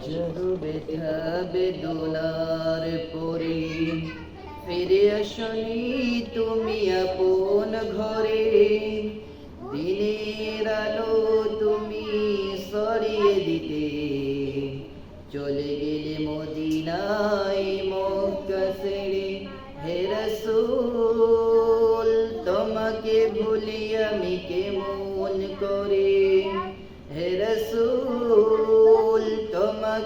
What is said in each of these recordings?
হাজারো ব্যথা বেদনার পরে ফিরে আসনি তুমি আপন ঘরে। দিনের আলো তুমি সরিয়ে দিতে। চলে গেলে মদিনায় মক্কা ছেড়ে হে রাসূল, তোমাকে ভুলি আমি কেমন করে?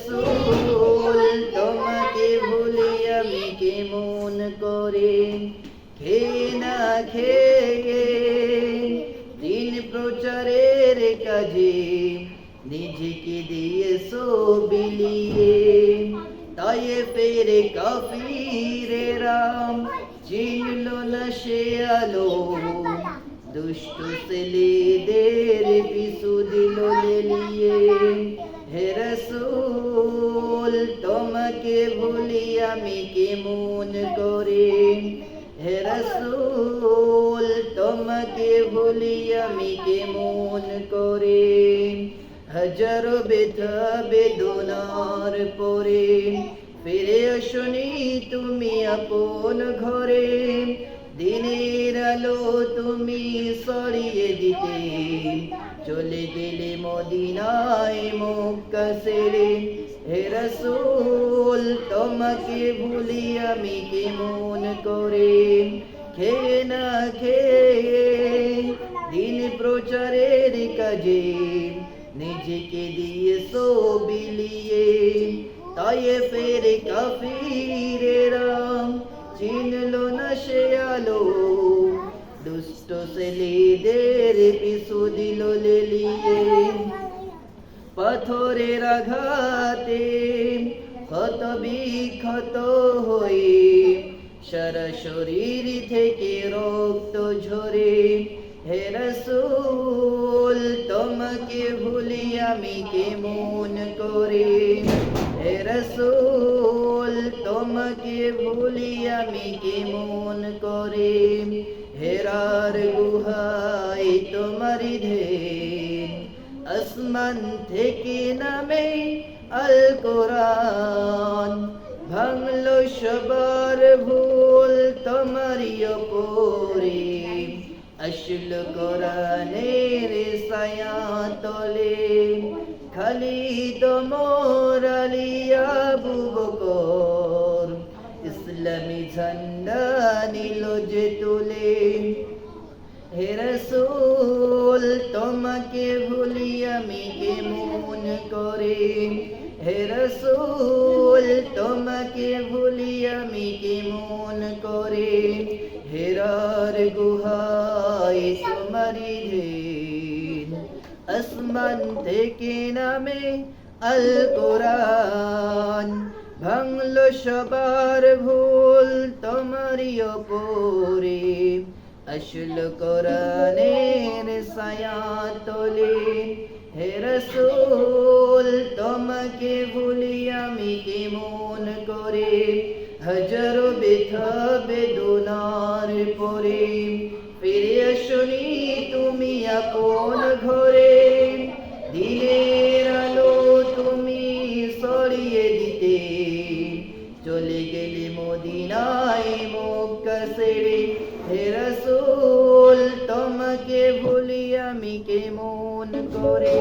রাসূল, তোমাকে ভুলি আমি কেমন করে? খেয়ে না খেয়ে, দিন প্রচারের কাজে নিজেকে দিয়েছ বিলিয়ে। তাই ফেরে কাফিরে রাম চিনল না সে আলো, দুষ্ট ছেলেদের পিছু দিল লেলিয়ে। হে রাসূল তোমাকে ভুলি আমি কেমন করে? হে রসুল, তোমাকে ভুলি আমি মন করে? হজর বেধ বেদনার পরে ফিরে শুনি তুমি আপন ঘরে। দিনের আলো তুমি সরিয়ে দিতে। চলে গেলে মদিনায় মক্কা হে রাসূল, তোমাকে ভুলি আমি কেমন করে? খেয়ে না খেয়ে দিন প্রচারের কাজে। নিজেকে দিয়ে সো বিলিয়ে। তাই ফের না আলো দুষ্ট ছেলেদের পিছু দিল লেলিয়ে। পাথরের আঘাতে ক্ষত বিক্ষত হয়ে সারা শরীর থেকে রক্ত ঝরে। হে রাসূল, তোমাকে ভুলি আমি কেমন করে? হে রাসূল তোমাকে ভুলি আমি কেমন করে? হেরার গুহায় তোমারি আসমান থেকে নামে আল কোরআন। ভাঙলো সবার ভুল তোমারই ওপরে। আসল কোরআনের সায়া তলে। খালি তোমর আলিয়া বুবকর ইসলামী ঝান্ডা নিল যে তুলে হে রাসূল তোমাকে ভুলি আমি কেমন করে হে রাসূল তোমাকে ভুলি আমি কেমন করে হেরার গুহায় তোমারি ধেন আসমান থেকে নামে আল কোরআন ভাঙলো সবার ভুল তোমারই ওপরে। আসল কোরআনের সায়া তোলে হে রাসূল, তোমাকে ভুলি আমি কেমন করে? হাজারো ব্যথা বেদনার পরে ফিরে শুনি তুমি আপন ঘরে। চলে গেলে মদিনায় মুখ সেরে হে রসুল তোমাকে ভুলি আমি কেমন করে?